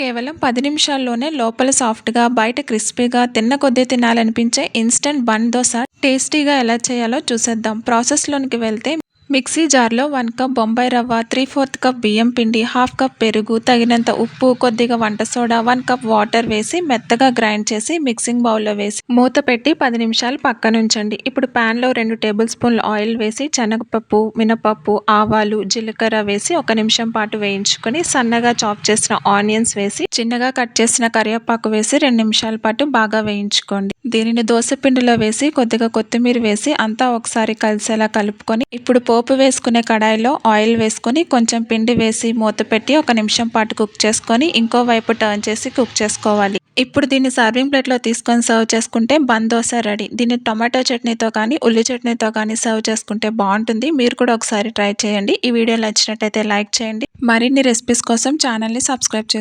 కేవలం పది నిమిషాల్లోనే లోపల సాఫ్ట్గా బయట క్రిస్పీగా తిన్న కొద్దీ తినాలనిపించే ఇన్స్టెంట్ బన్ దోశ టేస్టీగా ఎలా చేయాలో చూసేద్దాం. ప్రాసెస్లోనికి వెళ్తే మిక్సీ జార్లో వన్ కప్ బొంబాయి రవ్వ త్రీ ఫోర్త్ కప్ బియ్యం పిండి హాఫ్ కప్ పెరుగు తగినంత ఉప్పు కొద్దిగా వంట సోడా వన్ కప్ వాటర్ వేసి మెత్తగా గ్రైండ్ చేసి మిక్సింగ్ బౌల్లో వేసి మూత పెట్టి పది నిమిషాలు పక్కనుంచండి ఇప్పుడు ప్యాన్లో రెండు టేబుల్ స్పూన్లు ఆయిల్ వేసి శనగపప్పు మినపప్పు ఆవాలు జీలకర్ర వేసి ఒక నిమిషం పాటు వేయించుకొని సన్నగా చాప్ చేసిన ఆనియన్స్ వేసి చిన్నగా కట్ చేసిన కరివేపాకు వేసి రెండు నిమిషాల పాటు బాగా వేయించుకోండి. దీనిని దోశపిండిలో వేసి కొద్దిగా కొత్తిమీర వేసి అంతా ఒకసారి కలిసేలా కలుపుకొని ఇప్పుడు పోపు వేసుకునే కడాయిలో ఆయిల్ వేసుకొని కొంచెం పిండి వేసి మూత పెట్టి ఒక నిమిషం పాటు కుక్ చేసుకొని ఇంకో వైపు టర్న్ చేసి కుక్ చేసుకోవాలి. ఇప్పుడు దీన్ని సర్వింగ్ ప్లేట్లో తీసుకొని సర్వ్ చేసుకుంటే బన్ దోశ రెడీ. దీన్ని టొమాటో చట్నీతో కానీ ఉల్లి చట్నీతో కానీ సర్వ్ చేసుకుంటే బాగుంటుంది. మీరు కూడా ఒకసారి ట్రై చేయండి. ఈ వీడియో నచ్చినట్టయితే లైక్ చేయండి. మరిన్ని రెసిపీస్ కోసం ఛానల్ని సబ్స్క్రైబ్ చేసుకోండి.